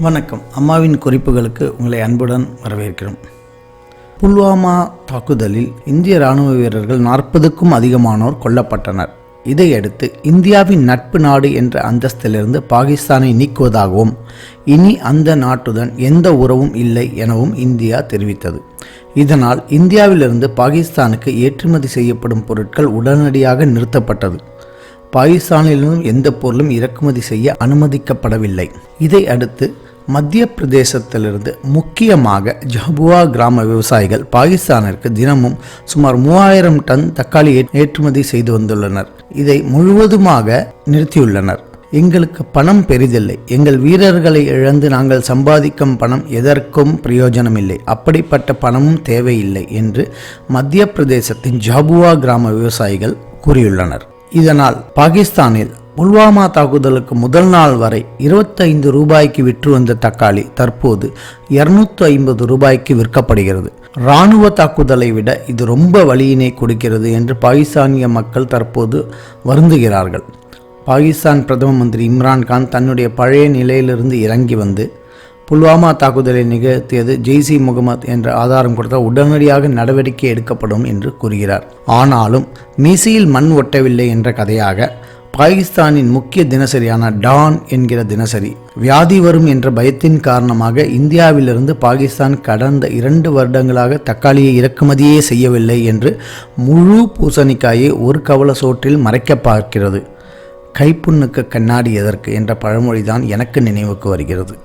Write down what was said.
வணக்கம். அம்மாவின் குறிப்புகளுக்கு உங்களை அன்புடன் வரவேற்கிறோம். புல்வாமா தாக்குதலில் இந்திய ராணுவ வீரர்கள் நாற்பதுக்கும் அதிகமானோர் கொல்லப்பட்டனர். இதையடுத்து இந்தியாவின் நட்பு நாடு என்ற அந்தஸ்திலிருந்து பாகிஸ்தானை நீக்குவதாகவும் இனி அந்த நாட்டுடன் எந்த உறவும் இல்லை எனவும் இந்தியா தெரிவித்தது. இதனால் இந்தியாவிலிருந்து பாகிஸ்தானுக்கு ஏற்றுமதி செய்யப்படும் பொருட்கள் உடனடியாக நிறுத்தப்பட்டது. பாகிஸ்தானிலிருந்தும் எந்த பொருளும் இறக்குமதி செய்ய அனுமதிக்கப்படவில்லை. இதை அடுத்து மத்திய பிரதேசத்திலிருந்து முக்கியமாக ஜபுவா கிராம விவசாயிகள் பாகிஸ்தானிற்கு தினமும் சுமார் மூவாயிரம் டன் தக்காளி ஏற்றுமதி செய்து வந்துள்ளனர். இதை முழுவதுமாக நிறுத்தியுள்ளனர். எங்களுக்கு பணம் பெரிதில்லை. எங்கள் வீரர்களை இழந்து நாங்கள் சம்பாதிக்கும் பணம் எதற்கும் பிரயோஜனமில்லை. அப்படிப்பட்ட பணமும் தேவையில்லை என்று மத்திய பிரதேசத்தின் ஜாபுவா கிராம விவசாயிகள் கூறியுள்ளனர். இதனால் பாகிஸ்தானில் புல்வாமா தாக்குதலுக்கு முதல் நாள் வரை 25 ரூபாய்க்கு விற்று வந்த தக்காளி தற்போது 250 ஐம்பது ரூபாய்க்கு விற்கப்படுகிறது. இராணுவ தாக்குதலை விட இது ரொம்ப வழியினை கொடுக்கிறது என்று பாகிஸ்தானிய மக்கள் தற்போது வருந்துகிறார்கள். பாகிஸ்தான் பிரதம மந்திரி இம்ரான்கான் தன்னுடைய பழைய நிலையிலிருந்து இறங்கி வந்து புல்வாமா தாக்குதலை நிகழ்த்தியது ஜெய்சி முகமது என்ற ஆதாரம் கொடுத்தால் உடனடியாக நடவடிக்கை எடுக்கப்படும் என்று கூறுகிறார். ஆனாலும் மீசையில் மண் ஒட்டவில்லை என்ற கதையாக பாகிஸ்தானின் முக்கிய தினசரியான டான் என்கிற தினசரி வியாதி வரும் என்ற பயத்தின் காரணமாக இந்தியாவிலிருந்து பாகிஸ்தான் கடந்த இரண்டு வருடங்களாக தக்காளியை இறக்குமதியே செய்யவில்லை என்று முழு பூசணிக்காயை ஒரு கவல சோற்றில் மறைக்க பார்க்கிறது. கைப்புண்ணுக்கு கண்ணாடி எதற்கு என்ற பழமொழிதான் எனக்கு நினைவுக்கு வருகிறது.